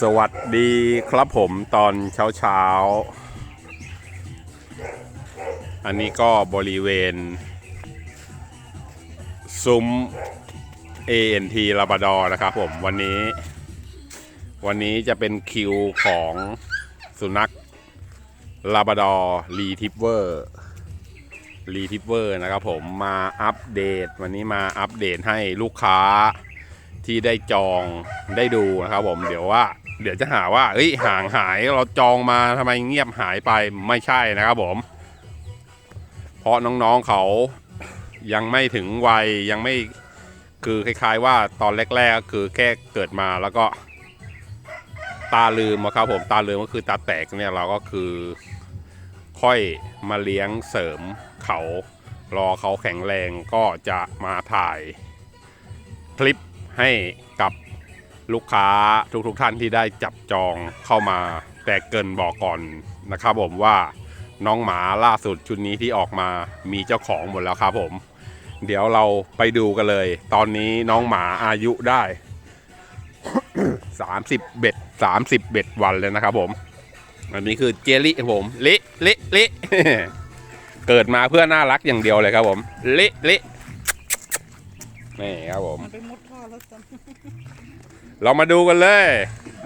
สวัสดีครับผมตอนเช้าเช้าๆอันนี้ก็บริเวณ ซุ้ม ANT ลาบาดอนะครับผม วันนี้ วันนี้จะเป็นคิวของสุนัขลาบาดอรีทิปเวอร์รีทิปเวอร์นะครับผมมาอัปเดต วันนี้มาอัปเดตให้ลูกค้า ที่ได้จองได้ดูนะครับผมเดี๋ยวว่า เดี๋ยวจะหาว่าเฮ้ยห่างหายเราจองมาทำไมเงียบหายไปไม่ใช่นะครับผม เพราะน้องๆเขายังไม่ถึงวัยยังไม่คือคล้าย ๆ ว่าตอนแรกๆก็คือแค่เกิดมาแล้วก็ ตาลืมอะครับผมตาลืมก็คือตาแตกเนี่ยเราก็คือ ค่อยมาเลี้ยงเสริมเขารอเขาแข็งแรงก็จะมาถ่ายคลิป ให้กับลูกค้าทุกๆทท่านที่ได้จับจองเข้ามาแต่เกินบอกก่อนนะครับผมว่าน้องหมาล่าสุดชุดนี้ที่ออกมามีเจ้าของหมดแล้วครับผม เดี๋ยวเราไปดูกันเลย ตอนนี้น้องหมาอายุได้ 30เบ็ด30เบ็ดวันเลยนะครับผมอันนี้คือเจลลี่ครับผมเละเละเละเกิดมาเพื่อน่ารักอย่างเดียวเลยครับผมเละเละ นี่ครับผมมันไปมุดท่อรถจนเรามาดูกันเลย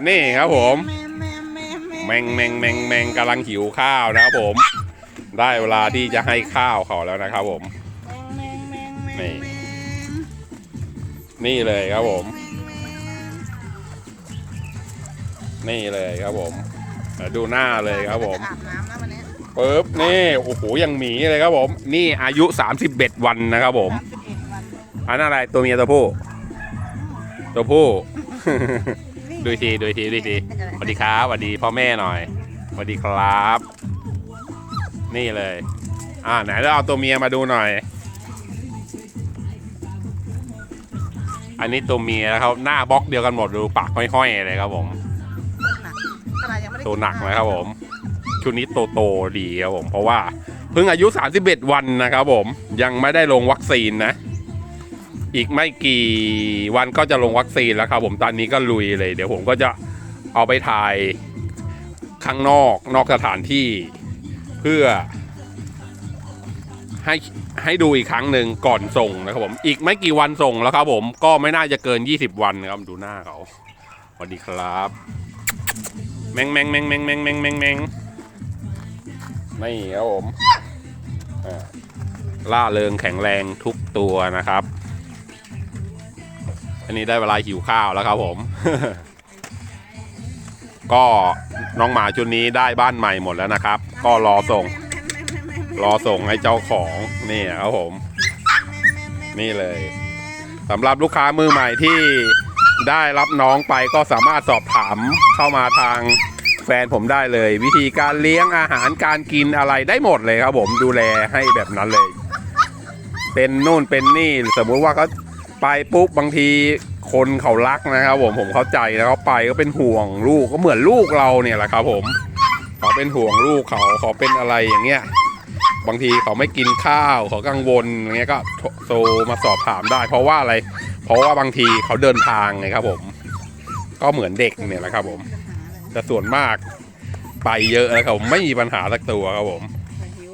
นี่ครับผมแม่แม่แม่แม่แมงแมงแมงแมงกำลังหิวข้าวนะครับผม ได้เวลาที่จะให้ข้าวเขาแล้วนะครับผมแม่แม่แม่นี่แม่นี่เลยครับผม นี่เลยครับผมเดี๋ยวดูหน้าเลยครับผมอาบน้ำแล้ววันนี้ปึ๊บนี่โอ้โหยังหมีเลยครับผม นี่อายุ 31 วันนะครับผมสามสิบเอันอันนั้นอะไรตัวเมียตัวผู้ตัวผู้ ดูทีดูทีดูทีสวัสดีครับสวัสดีพ่อแม่หน่อยสวัสดีครับ นี่เลย อ่าไหนเราเอาตัวเมียมาดูหน่อย อันนี้ตัวเมียนะครับหน้าบล็อกเดียวกันหมดดูปากห้อยๆเลยครับผมตัวหนักนะครับผม ชุดนี้โตโตๆดีครับผม เพราะว่าเพิ่งอายุ 31 วันนะครับผมยังไม่ได้ลงวัคซีนนะ อีกไม่กี่วันก็จะลงวัคซีนแล้วครับผมตอนนี้ก็ลุยเลย เดี๋ยวผมก็จะเอาไปถ่ายข้างนอกนอกสถานที่เพื่อ ให้ให้ดูอีกครั้งหนึ่งก่อนส่งนะครับผม อีกไม่กี่วันส่งแล้วครับผมก็ไม่น่าจะเกิน 20 วันนะครับดูหน้าเขาสวัสดีครับ แมงแมงแมงแมงแมงแมงแมงแมงนี่ครับผมล่าเริงแข็งแรงทุกตัวนะครับ อันนี้ได้เวลาหิวข้าวแล้วครับผม ก็น้องหมาชุดนี้ได้บ้านใหม่หมดแล้วนะครับ ก็รอส่ง รอส่งให้เจ้าของนี่ครับผม นี่เลยสำหรับลูกค้ามือใหม่ที่ได้รับน้องไปก็สามารถสอบถามเข้ามาทางแฟนผมได้เลย วิธีการเลี้ยงอาหารการกินอะไรได้หมดเลยครับผมดูแลให้แบบนั้นเลย เป็นนู่นเป็นนี่สมมุติว่าเขา ไปปุ๊บบางทีคนเขารักนะครับผมผมเข้าใจแล้วเขาไปก็เป็นห่วงลูกก็เหมือนลูกเราเนี่ยแหละครับผมเขาเป็นห่วงลูกเขาเขาเป็นอะไรอย่างเงี้ยบางทีเขาไม่กินข้าวเขากังวลอย่างเงี้ยก็โทรมาสอบถามได้ เพราะว่าอะไร เพราะว่าบางทีเขาเดินทางไงครับผม ก็เหมือนเด็กเนี่ยแหละครับผมแต่ส่วนมากไปเยอะแล้วครับผมไม่มีปัญหาสักตัวครับผม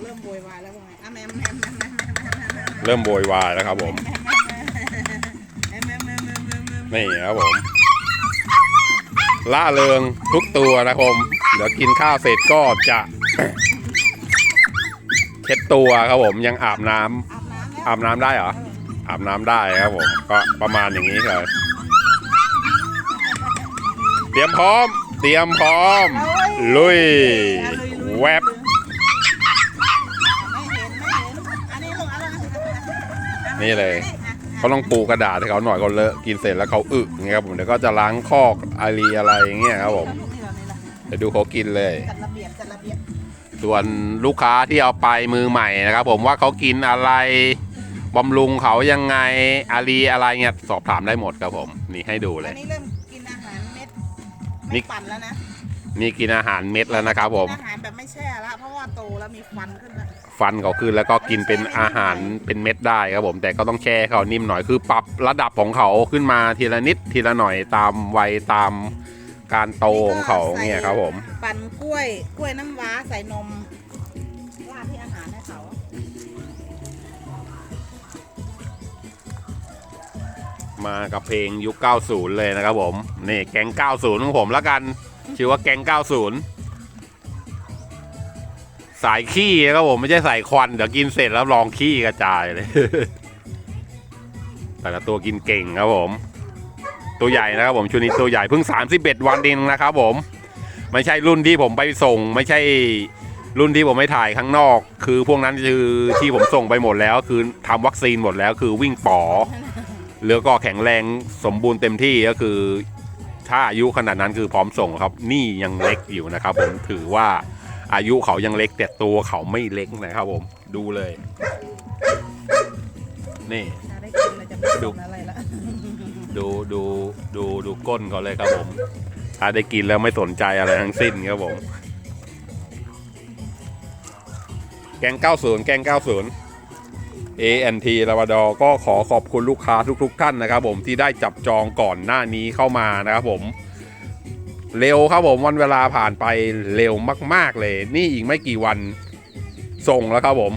เริ่มโวยวายแล้วว่าไงอะแม่แม่แม่แม่แม่เริ่มโวยวายแล้วครับผม นี่ครับผมล่าเริงทุกตัวนะครับผมเดี๋ยวกินข้าวเสร็จก็จะเช็ดตัวครับผมยังอาบน้ำอาบน้ำแล้วอาได้เหรออาบน้ำได้ครับผมก็ประมาณอย่างนี้เลยเตรียมพร้อม เตรียมพร้อม ลุยแวบไม่เห็นนี่เลย เขาต้องปูกระดาษให้เขาหน่อยเขาเลอะกินเสร็จแล้วเขาอึอย่างเงี้ยครับผมเดี๋ยวก็จะล้างคอกอารีอะไรอย่างเงี้ยครับผมเดี๋ยวดูเขากินเลย จัดระเบียบจัดระเบียบส่วนลูกค้าที่เอาไปมือใหม่นะครับ ผมว่าเขากินอะไรบำรุงเขายังไงอารีอะไรเงี้ยสอบถามได้หมดครับผม นี่ให้ดูเลอัย นนี้เริ่มกินอาหารเม็ดนี่ ไม่ปั่นแล้วนะนี่กินอาหารเม็ดแล้วนะครับผม อาหารแบบไม่แช่ละเพราะว่าโตแล้วมีฟันขึ้นแล้ว ฟันเขาขึ้น แล้วก็กินเป็นอาหารเป็นเม็ดได้ครับผม แต่ก็ต้องแช่เขานิ่มหน่อยคือปรับระดับของเขาขึ้นมาทีละนิดทีละหน่อยตามวัยตามการโตของเขาเนี่ยครับผม ปั่นกล้วยกล้วยน้ำว้าใส่นมราดที่อาหารให้เขามากับเพลงยุค 90 เลยนะครับผม นี่แก๊ง 90 ของผมแล้วกัน ชื่อว่าแก๊ง 90 สายขี้นะครับผมไม่ใช่สายควันเดี๋ยวกินเสร็จแล้วลองขี้กระจายเลย แต่ละตัวกินเก่งครับผม ตัวใหญ่นะครับผมชุดนี้ตัวใหญ่เพิ่ง 31 วันเองนะครับผม ไม่ใช่รุ่นที่ผมไปส่ง ไม่ใช่รุ่นที่ผมไม่ถ่ายข้างนอก คือพวกนั้นคือที่ผมส่งไปหมดแล้ว คือทำวัคซีนหมดแล้ว คือวิ่งป๋อแล้วก็แข็งแรงสมบูรณ์เต็มที่ก็คือ ถ้าอายุขนาดนั้นคือพร้อมส่งครับ นี่ยังเล็กอยู่นะครับผมถือว่า อายุเขายังเล็กแต่ตัวเขาไม่เล็กนะครับผม ดูเลย นี่ ถ้าได้กินเราจะไม่สนอะไรละดูดูดูดูก้นเขาเลยครับผมถ้าได้กินแล้วไม่สนใจอะไรทั้งสิ้นครับผม แกง 90 แกง 90 ANT ลาวาดอก็ขอขอบคุณลูกค้าทุก ๆ ท่านนะครับผมที่ได้จับจองก่อนหน้านี้เข้ามานะครับผม เร็วครับผมวันเวลาผ่านไปเร็วมาก ๆเลย นี่อีกไม่กี่วันส่งแล้วครับผม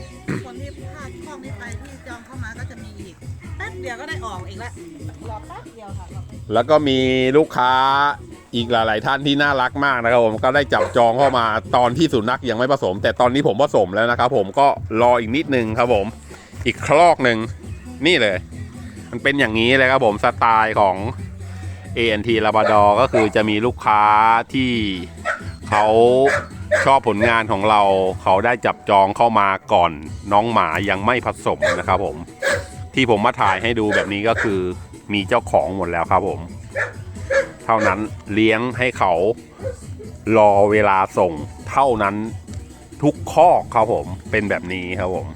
คนที่พลาดช่องนี้ไปที่จองเข้ามาก็จะมีอีกแป๊บเดียวก็ได้ออกอีกแล้วรอแป๊บเดียวค่ะรอแป๊บแล้วก็มีลูกค้าอีกหลาย ๆ ท่านที่น่ารักมากนะครับผมก็ได้จับจองเข้ามาตอนที่สุนัขยังไม่ผสม แต่ตอนนี้ผมผสมแล้วนะครับผมก็รออีกนิดนึงครับผม อีกคลอกหนึ่งนี่เลย มันเป็นอย่างนี้เลยครับผมสไตล์ของ ANT ลาบ a ดอก็คือจะมีลูกค้าที่เขาชอบผลงานของเรา เขาได้จับจองเข้ามาก่อนน้องหมายังไม่ผสมนะครับผม ที่ผมมาถ่ายให้ดูแบบนี้ก็คือมีเจ้าของหมดแล้วครับผม เท่านั้นเลี้ยงให้เขารอเวลาส่งเท่านั้นทุกข้อกครับผมเป็นแบบนี้ครับผม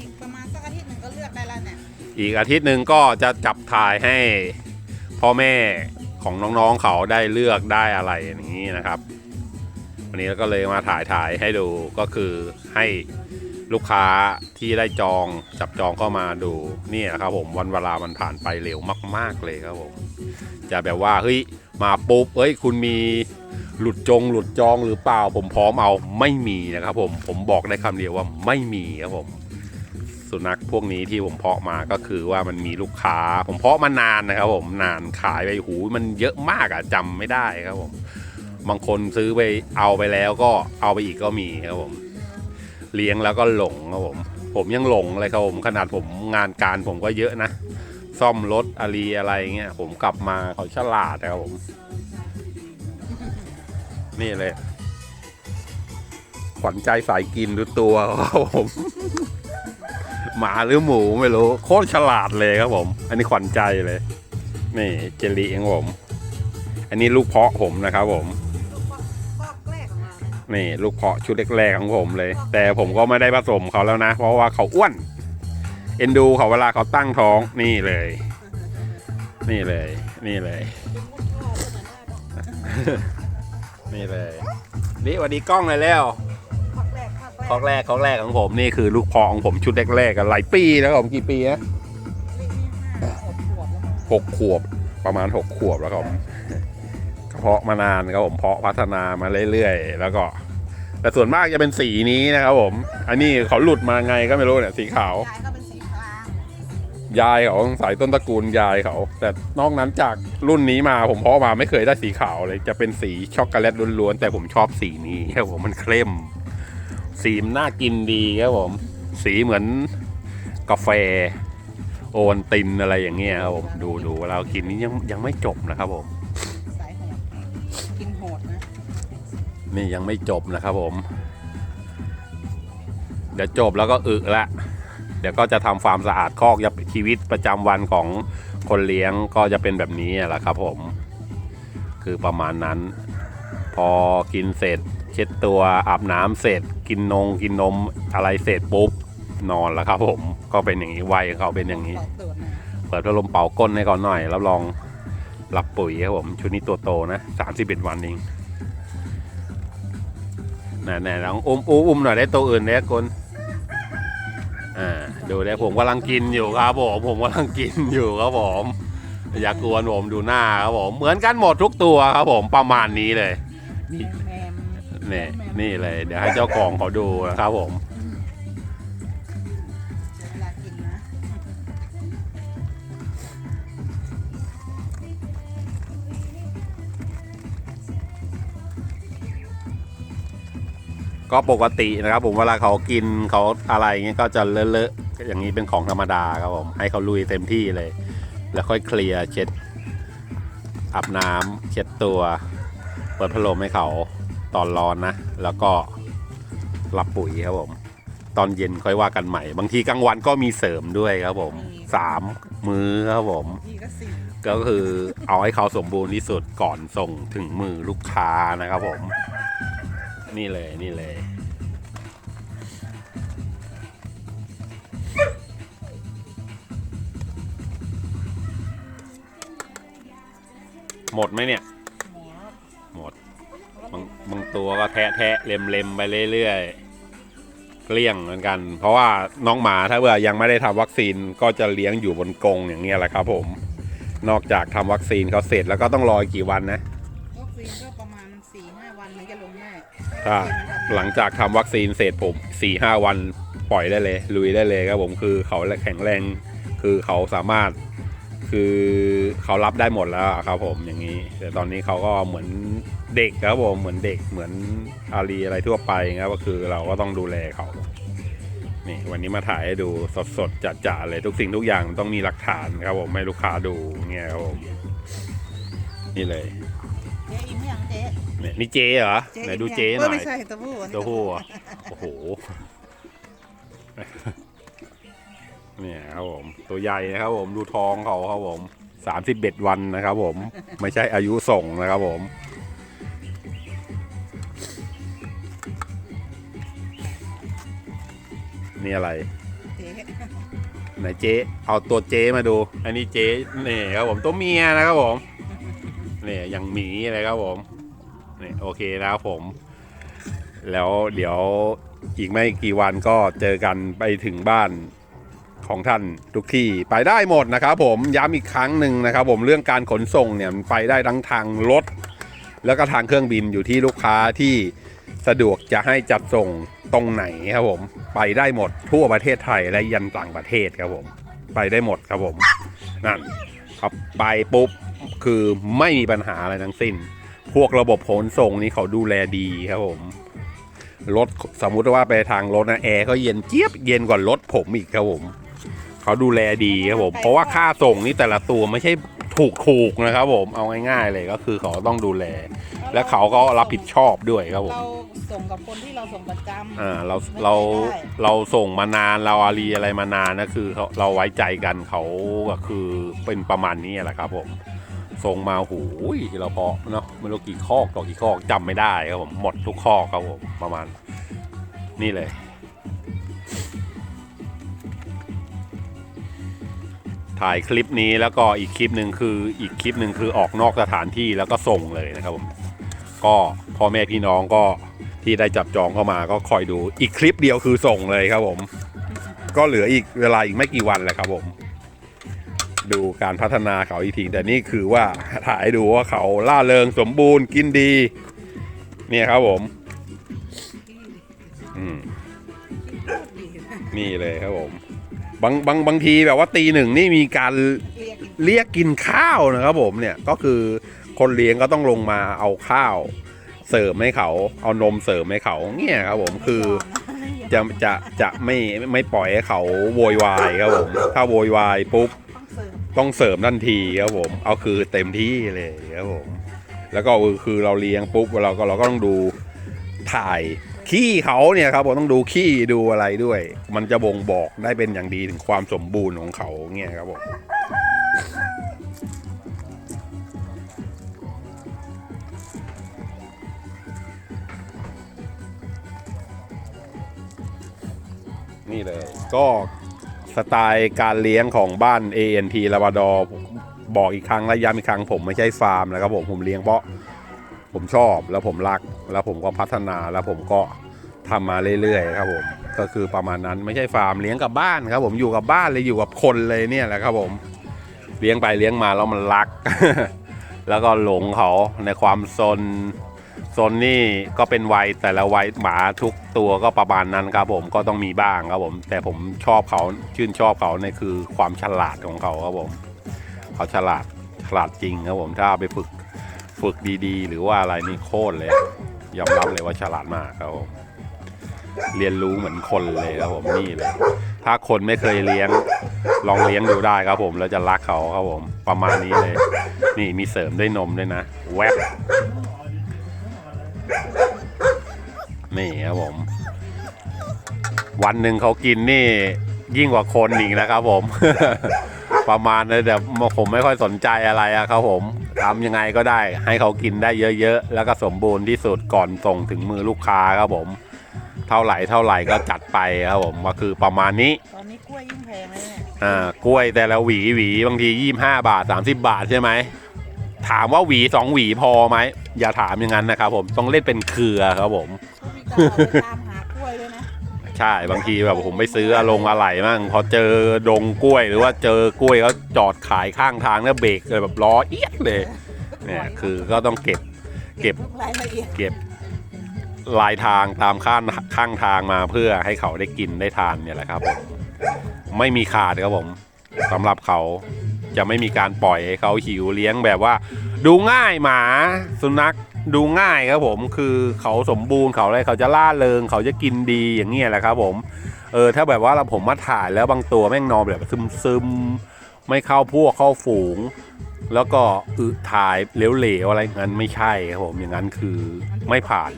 อีกประมาณสักอาทิตย์หนึ่งก็เลือกได้แล้วเนี่ย อีกอาทิตย์หนึ่งก็จะจับถ่ายให้ พ่อแม่ของน้องๆเขาได้เลือกได้อะไรอย่างนี้นะครับ วันนี้เราก็เลยมาถ่ายถ่ายให้ดูก็คือให้ลูกค้าที่ได้จองจับจองเข้ามาดูนี่ยครับผมวันเวลามันผ่านไปเร็วมาก ๆเลยครับผมจะแบบว่าเฮ้ยมาปุ๊บเฮ้ยคุณมีหลุดจงหลุดจองหรือเปล่าผมพร้อมเอาไม่มีนะครับผมผมบอกได้คำเดียวว่าไม่มีครับผม สุนัขพวกนี้ที่ผมเพาะมาก็คือว่ามันมีลูกค้า ผมเพาะมานานนะครับ ผมนานขายไปหูมันเยอะมากอะจำไม่ได้ครับผม บางคนซื้อไปเอาไปแล้วก็เอาไปอีกก็มีครับผม เลี้ยงแล้วก็หลงครับผม ผมยังหลงเลยครับผมขนาดผมงานการผมก็เยอะนะ ซ่อมรถอารีอะไรเงี้ยผมกลับมาเขาฉลาดนะครับผม นี่เลยขวัญใจสายกินดูตัวครับผม หมาหรือหมูไม่รู้ โคตรฉลาดเลยครับผม อันนี้ขวัญใจเลย นี่เจลีเองผม อันนี้ลูกเพาะผมนะครับผมนี่ยนี่ลูกเพาะชุดแรกๆของผมเลย แต่ผมก็ไม่ได้ผสมเขาแล้วนะ เพราะว่าเขาอ้วน เอ็นดูเขาเวลาเขาตั้งท้องนี่เลย นี่เลย นี่เลย นี่เลยนี่สวัสดีกล้องเลยแล้ว คอกแรกคอกแรกของผมนี่คือลูกเพาะของผมชุดแรกๆกันหลายปีแล้วครับผมกี่ปีนะหกขวบประมาณหกขวบแล้วครับผมเพาะมานานครับผมเพาะพัฒนามาเรื่อยๆแล้วก็ แต่ส่วนมากจะเป็นสีนี้นะครับผม อันนี้เขาหลุดมาไงก็ไม่รู้เนี่ยสีขาวยายก็เป็นสีกลางยายเขาสายต้นตระกูลยายเขา แต่นอกนั้นจากรุ่นนี้มาผมเพาะมาไม่เคยได้สีขาวเลย จะเป็นสีช็อกโกแลตล้วนๆแต่ผมชอบสีนี้ครับผมมันเข้ม สีมันน่ากินดีครับผม สีเหมือนกาแฟ โอวันตินอะไรอย่างเงี้ยครับผมดูดูเวลาเรากินนี่ยังยังไม่จบนะครับผมสายโหดกินโหดนะนี่ยังไม่จบนะครับผม เดี๋ยวจบแล้วก็อึละ เดี๋ยวก็จะทำความสะอาดคอกจะชีวิตประจำวันของคนเลี้ยงก็จะเป็นแบบนี้แหละครับผม คือประมาณนั้น พอกินเสร็จเช็ดตัวอาบน้ำเสร็จ กินนงกินนมอะไรเสร็จปุ๊บนอนแล้วครับผมก็เป็นอย่างนี้วัยเขาเป็นอย่างนี้ เปิดพัดลมเป่าก้นให้ก่อนหน่อยรับรองรับปุ๋ยครับผมชุดนี้ตัวโตนะสามสิบเอ็ดวันเองน่ะๆลองอุ้มอุ้มอุ้มหน่อยได้ตัวอื่นได้คนอ่าดูได้ผมกำลังกินอยู่ครับผมผมกำลังกินอยู่ครับผมอย่ากลัวผมดูหน้าครับผมเหมือนกันหมดทุกตัวครับผมประมาณนี้เลย นี่นี่เลย เดี๋ยวให้เจ้าของเขาดูนะครับผมเวลากินนะก็ปกตินะครับ ผมเวลาเขากินเขาอะไรเงี้ยก็จะเลอะๆอย่างนี้เป็นของธรรมดาครับผมให้เขาลุยเต็มที่เลย แล้วค่อยเคลียร์เช็ดอาบน้ำเช็ดตัว เปิดพัดลมให้เขา ตอนร้อนนะ แล้วก็รับปุ๋ยครับผม ตอนเย็นค่อยว่ากันใหม่ บางทีกลางวันก็มีเสริมด้วยครับผมสามมื้อครับผมพี่ก็สี่ก็คือเอาให้เขาสมบูรณ์ที่สุดก่อนส่งถึงมือลูกค้านะครับผม นี่เลยนี่เลย หมดไหมเนี่ยหมอหมด บางบางตัวก็แทะแทะเล็มเล็มไปเรื่อยๆเกลี้ยงเหมือนกัน เพราะว่าน้องหมาถ้าเบื่อยังไม่ได้ทำวัคซีนก็จะเลี้ยงอยู่บนกรงอย่างเงี้ยแหละครับ ผม นอกจากทำวัคซีนเขาเสร็จแล้วก็ต้องรออีกกี่วันนะวัคซีนก็ประมาณสี่ห้าวันถึงจะลงได้ถ้าหลังจากทำวัคซีนเสร็จผมสี่ห้าวันปล่อยได้เลย ลุยได้เลยครับผมคือเขาแข็งแรงคือเขาสามารถคือเขารับได้หมดแล้วอะครับผมอย่างนี้ แต่ตอนนี้เขาก็เหมือน เด็กครับผมเหมือนเด็กเหมือนอารีอะไรทั่วไปครับก็คือเราก็ต้องดูแลเขานี่วันนี้มาถ่ายให้ดูสดๆจัดๆเลยทุกสิ่งทุกอย่างต้องมีหลักฐานครับผมให้ลูกค้าดูเงี้ยครับผมนี่เลยเจ๊อิ่มยังเจ๊เนี่ยนี่เจเหรอไหนดูเจหน่อยไม่ใช่ตัวผู้อันนี้เต้าหู้อะโอ้โหเนี่ยครับผมตัวใหญ่นะครับผมดูท้องเขาครับผมสามสิบเอ็ดวันนะครับผมไม่ใช่อายุส่งนะครับผม นี่อะไร เจ๊ไหนเจ๊เอาตัวเจ๊มาดู อันนี้เจ๊นี่ครับผมตัวเมียนะครับผมนี่อย่างหมีเลยครับผมนี่โอเคนะครับผม แล้วเดี๋ยวอีกไม่กี่วันก็เจอกันไปถึงบ้านของท่านทุกที่ไปได้หมดนะครับผมย้ำอีกครั้งหนึ่งนะครับ ผมเรื่องการขนส่งเนี่ยมันไปได้ทั้งทางรถ แล้วก็ทางเครื่องบินอยู่ที่ลูกค้าที่สะดวกจะให้จัดส่ง ตรงไหนครับผม ไปได้หมดทั่วประเทศไทยและยันต่างประเทศครับผม ไปได้หมดครับผมนั่นครับไปปุ๊บคือไม่มีปัญหาอะไรทั้งสิ้น พวกระบบขนส่งนี่เขาดูแลดีครับผมรถสมมุติว่าไปทางรถนะแอร์ก็เย็นเจี๊ยบเย็นกว่ารถผมอีกครับผมเขาดูแลดีครับผม เพราะว่าค่าส่งนี่แต่ละตัวไม่ใช่ ถูกถูกๆนะครับผมเอาง่ายๆเลยก็คือเขาต้องดูแล และเขาก็รับผิดชอบด้วยครับผม เราส่งกับคนที่เราส่งประจำอ่าเราเราเราส่งมานานเราอารีอะไรมานานนะคือเขาเราไว้ใจกันเขาก็คือเป็นประมาณนี้แหละครับผมส่งมาหูยเราพอเนาะไม่รู้กี่ข้อต่อกี่ข้อจำไม่ได้ครับผมหมดทุกข้อครับผมประมาณ นี่เลย ถ่ายคลิปนี้แล้วก็อีกคลิปหนึ่งคืออีกคลิปหนึ่งคือออกนอกสถานที่แล้วก็ส่งเลยนะครับผมก็พ่อแม่พี่น้องก็ที่ได้จับจองเข้ามาก็คอยดูอีกคลิปเดียวคือส่งเลยครับผม ก็เหลืออีกเวลาอีกไม่กี่วันแหละครับผม ดูการพัฒนาเขาอีกทีแต่นี่คือว่าถ่ายดูว่าเขาล่าเริงสมบูรณ์กินดี เนี่ยครับผมอืมนี่เลยครับผม บางบางบางทีแบบว่าตีหนึ่งนี่มีการเรียกกินเรียกกินข้าวนะครับผมเนี่ยก็คือคนเลี้ยงก็ต้องลงมาเอาข้าวเสริมให้เขา เอานมเสริมให้เขาเนี่ยครับผมคือจะจะจะไม่ไม่ปล่อยให้เขาโวยวายครับผมถ้าโวยวายปุ๊บต้องเสิร์ฟต้องเสริมทันทีครับผม เอาคือเต็มที่เลยครับผม แล้วก็คือเราเลี้ยงปุ๊บเราก็เราก็ต้องดูถ่าย ขี้เขาเนี่ยครับผมต้องดูขี้ดูอะไรด้วย มันจะบ่งบอกได้เป็นอย่างดีถึงความสมบูรณ์ของเขาเนี่ยครับผมนี่เลย ก็สไตล์การเลี้ยงของบ้าน ANT ลาบาดอบอกอีกครั้งและย้ำอีกครั้งผมไม่ใช่ฟาร์มนะครับผมผมเลี้ยงเพราะ ผมชอบแล้วผมรัก แล้วผมก็พัฒนาแล้วผมก็ทำมาเรื่อยๆครับผมก็คือประมาณนั้นไม่ใช่ฟาร์มเลี้ยงกับบ้านครับ ผมอยู่กับบ้านเลยอยู่กับคนเลยเนี่ยแหละครับผมเลี้ยงไปเลี้ยงมาแล้วมันรัก แล้วก็หลงเขาในความซนซนนี่ก็เป็นวัยแต่ละวัยหมาทุกตัวก็ประมาณนั้นครับผมก็ต้องมีบ้างครับผม แต่ผมชอบเขาชื่นชอบเขาในคือความฉลาดของเขาครับผม เขาฉลาดฉลาดจริงครับผมถ้าไปฝึก ฝึกดีๆ หรือว่าอะไรนี่โคตรเลยยอมรับเลยว่าฉลาดมากครับผมเรียนรู้เหมือนคนเลยครับผมนี่เลย ถ้าคนไม่เคยเลี้ยงลองเลี้ยงดูได้ครับผมแล้วจะรักเขาครับผม ประมาณนี้เลย นี่มีเสริมด้วยนมด้วยนะแวบนี่ครับผม วันหนึ่งเขากินนี่ ยิ่งกว่าคนอีกนะครับผม ประมาณนั้แต่ผมไม่ค่อยสนใจอะไรอะครับผม ทำยังไงก็ได้ ให้เขากินได้เยอะๆ แล้วก็สมบูรณ์ที่สุดก่อนส่งถึงมือลูกค้าครับผม เท่าไหร่เท่าไหร่ก็จัดไปครับผมก็คือประมาณนี้ ตอนนี้กล้วยยิ่งแพงเลยเนี่ยอ่ากล้วยแต่ละหวีหวีบางทียี่ห้าบาท 30 บาทใช่ไหม ถามว่าหวีสองหวีพอไหม อย่าถามอย่างนั้นนะครับผมต้องเล่นเป็นเครือครับผมเขามีการออกไปตาม ใช่บางทีแบบผมไปซื้ออลงอะไรมั่งพอเจอดงกล้วยหรือว่าเจอกล้วยเขาจอดขายข้างทางแล้วเบรกเลยแบบล้อเอียดเลยเนี่ยคือก็ต้องเก็บเก็บทุกรายละเอียดเก็บลายทางตามข้างข้างทางมาเพื่อให้เขาได้กินได้ทานเนี่ยแหละครับผมไม่มีขาดครับผมสำหรับเขาจะไม่มีการปล่อยให้เขาหิวเลี้ยงแบบว่า ดูง่ายหมาสุนัข ดูง่ายครับผมคือเขาสมบูรณ์เขาอะไรเขาจะล่าเริง เขาจะกินดีอย่างเงี้ยแหละครับผมเออถ้าแบบว่าเราผมมาถ่ายแล้วบางตัวแม่งนอนแบบซึมซึมๆไม่เข้าพวกเข้าฝูง แล้วก็อึถ่ายเหลวๆอะไรงั้นไม่ใช่ครับผมอย่างนั้นคือไม่ผ่าน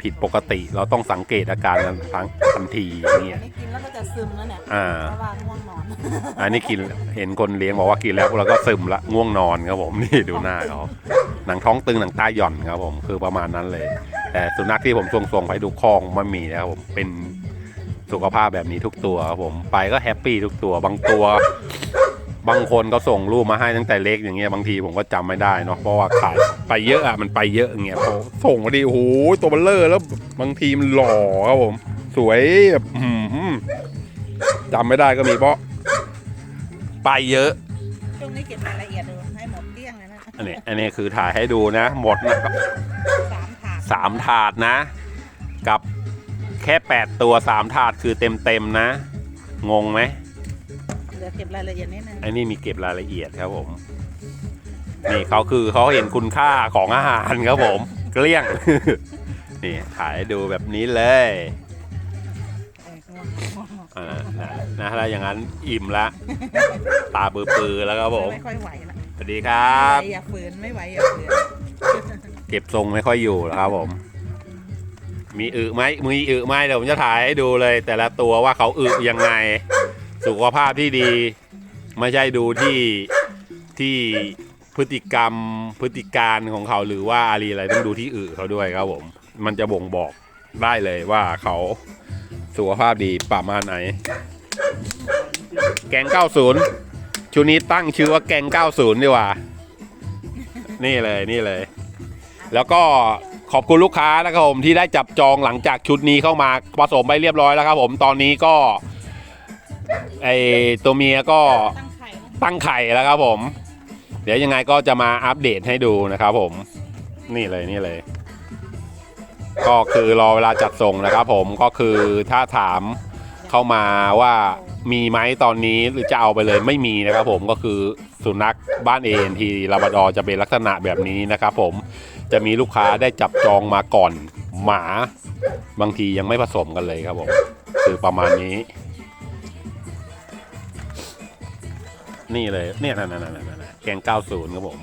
ผิดปกติ เราต้องสังเกตอาการกันทันทันทีอย่างเงี้อัยนนี้กินแล้วก็จะซึมแล้วเนี่ยอ่า เพราะว่าง่วงนอนอันนี้กินเห็นคนเลี้ยงบอกว่ากินแล้วแล้วก็ซึมละง่วงนอนครับผมนี่ดูหน้าเขา หนังท้องตึงหนังตาหย่อนครับผมคือประมาณนั้นเลย แต่สุนัขที่ผมทรงๆไปดูคลองมันมีนะครับผมเป็นสุขภาพแบบนี้ทุกตัวครับผมไปก็แฮปปี้ทุกตัวบางตัวบางคนก็ส่งรูปมาให้ตั้งแต่เล็กอย่างเงี้ยบางทีผมก็จำไม่ได้เนาะเพราะว่าขายไปเยอะอะมันไปเยอะอย่างเงี้ยพอส่งมาดีโอ้โหตัวเบลเลอร์แล้วบางทีมันหล่อครับผม สวยแบบจำไม่ได้ก็มีเพราะ ไปเยอะช่วงนี้เก็บรายละเอียด อันนี้อันนี้คือถ่ายให้ดูนะ หมดนะครับสามถาดสามถาดนะ กับแค่แปดตัวสามถาดคือเต็มเต็มๆนะ งงไหมเหลือเก็บรายละเอียดนิดนึงไอ้นี่มีเก็บรายละเอียดครับผมนี่เขาคือเขาเห็นคุณค่าของอาหารครับผม เกลี้ยง นี่ถ่ายให้ดูแบบนี้เลยเออง่วงง่วงอ่านะนะแล้วอย่างนั้นอิ่มละ ตาปือๆแล้วครับผม ไม่ค่อยไหวละส วัสดีครับไม่ไหวอย่าฝืนไม่ไหวอย่าฝืนเก็บทรงไม่ค่อยอยู่แล้วครับผม มีอึไหมมีอึไหมเดี๋ยวผมจะถ่ายให้ดูเลย แต่ละตัวว่าเขาอึยังไง สุขภาพที่ดี ไม่ใช่ดูที่ที่พฤติกรรมพฤติการของเขาหรือว่าอะไรอะไรต้องดูที่อึเขาด้วยครับผม มันจะบ่งบอกได้เลยว่าเขาสุขภาพดีประมาณไหน แกง 90 ชุดนี้ตั้งชื่อว่าแกง 90 ดีกว่า นี่เลยนี่เลย แล้วก็ขอบคุณลูกค้านะครับผมที่ได้จับจองหลังจากชุดนี้เข้ามาผสมไปเรียบร้อยแล้วครับ ผมตอนนี้ก็ไอตัวเมียก็ตั้งไข่ตั้งไข่แล้วครับผม เดี๋ยวยังไงก็จะมาอัปเดตให้ดูนะครับผม นี่เลยนี่เลย ก็คือรอเวลาจัดส่งนะครับผมก็คือถ้าถาม เข้ามาว่ามีไหมตอนนี้หรือจะเอาไปเลยไม่มีนะครับผมก็คือสุนัขบ้านเอ็นทีลาบาดอจะเป็นลักษณะแบบนี้นะครับผมจะมีลูกค้าได้จับจองมาก่อนหมาบางทียังไม่ผสมกันเลยครับผมคือประมาณนี้ นี่เลยเนี่ยนั่นนั่นนั่นนั่นแกง90ครับผม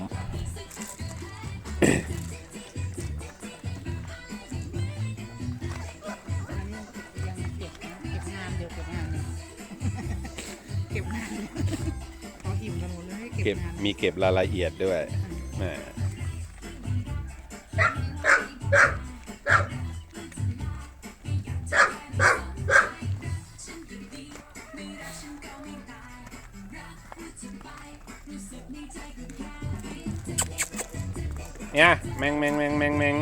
ก็บมีเก็บรายละเอียดด้วยแหมเนี่ยแมงแมงแมงแมงแมง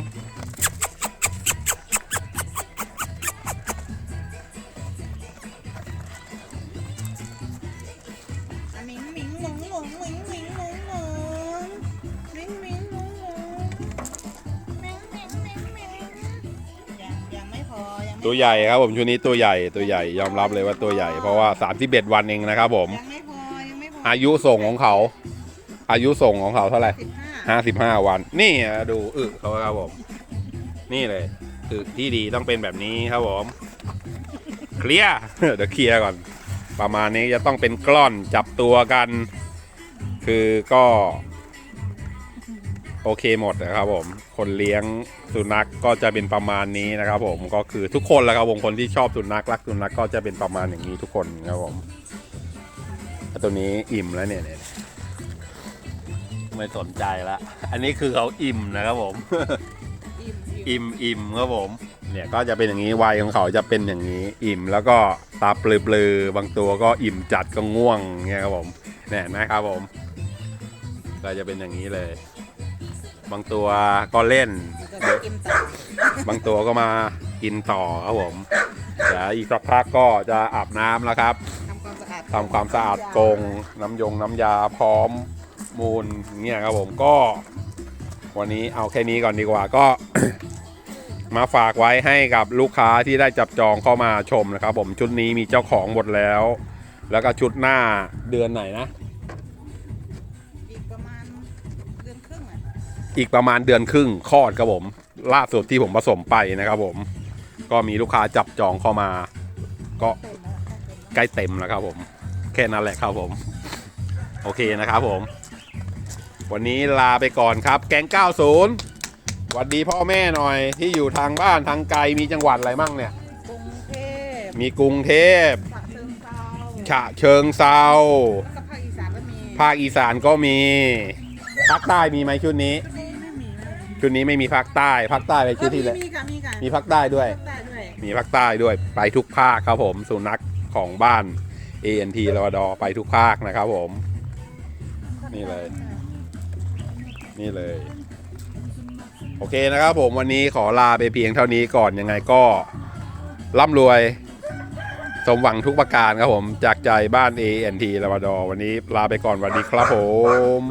ตัวใหญ่ครับผมชุดนี้ตัวใหญ่ตัวใหญ่ยอมรับเลยว่าตัวใหญ่ เพราะว่า31วันเองนะครับผม ยังไม่พอยังไม่พออายุส่งของเขา อายุส่งของเขาเท่าไหร่สิบห้าห้าสิบห้าวัน นี่อะดูอึเขาครับผม นี่เลยอึที่ดีต้องเป็นแบบนี้ครับผม เคลียร์ เดี๋ยวเคลียร์ก่อน ประมาณนี้จะต้องเป็นกล้อนจับตัวกัน คือก็ โอเคหมดนะครับผมคนเลี้ยงสุนัขกก็จะเป็นประมาณนี้นะครับ ผมก็คือทุกคนแหละครับผมคนที่ชอบสุนัขรักสุนัขกก็จะเป็นประมาณอย่างนี้ทุกคนครับผมแล้วตัวนี้อิ่มแล้วเนี่ยเนี่ยไม่สนใจละอันนี้คือเขาอิ่มนะครับผมอิ่มอิ่มอิ่มอิ่มครับผม เนี่ยก็จะเป็นอย่างนี้วัยของเขาจะเป็นอย่างนี้ อิ่มแล้วก็ตาปลือปลือๆบางตัวก็อิ่มจัดก็ง่วงเงี้ยครับผมเนี่ยนะครับผม ก็จะเป็นอย่างนี้เลย บางตัวก็เล่น บางตัวก็มากินต่อครับผมเดี๋ยวอีกสักพักก็จะอาบน้ำแล้วครับทำความสะอาดทำความสะอาดกรงน้ำยงน้ำยาพร้อมมูลเงี้ยครับผมก็ วันนี้เอาแค่นี้ก่อนดีกว่าก็ มาฝากไว้ให้กับลูกค้าที่ได้จับจองเข้ามาชมนะครับ ผมชุดนี้มีเจ้าของหมดแล้ว แล้วก็ชุดหน้าเดือนไหนนะ อีกประมาณเดือนครึ่งคลอดครับผม ล่าสุดที่ผมผสมไปนะครับผม ก็มีลูกค้าจับจองเข้ามา ก็เต็มแล้วเต็มแล้วใกล้เต็มแล้วครับผม แค่นั้นแหละครับผม โอเคนะครับผม วันนี้ลาไปก่อนครับ แก๊ง90สวัสดีพ่อแม่หน่อยที่อยู่ทางบ้านทางไกลมีจังหวัดอะไรมั่งเนี่ย กรุงเทพมีกรุงเทพฉะเชิงเทราฉะเชิงเซาแล้วก็ภาคอีสานก็มี ภาคอีสานก็มีภาคใต้มีไหมชุดนี้ไม่ไม่มีไม่มี ชุดนี้ไม่มีภาคใต้ภาคใต้ไปชุดที่เอแล้อวมีมีค่ะมีค่ะมีภาคใต้ด้วย ภาคใต้ด้วยมีภาคใต้ด้วยไปทุกภาคครับผมสุนัขของบ้าน ANT ลาวดอไปทุกภาคนะครับผม นี่เลย นี่เลย โอเคนะครับผมวันนี้ขอลาไปเพียงเท่านี้ก่อนยังไงก็ร่ำรวย สมหวังทุกประการครับผม จากใจบ้าน ANT ลาวดอวันนี้ลาไปก่อนสวัสดีครับผม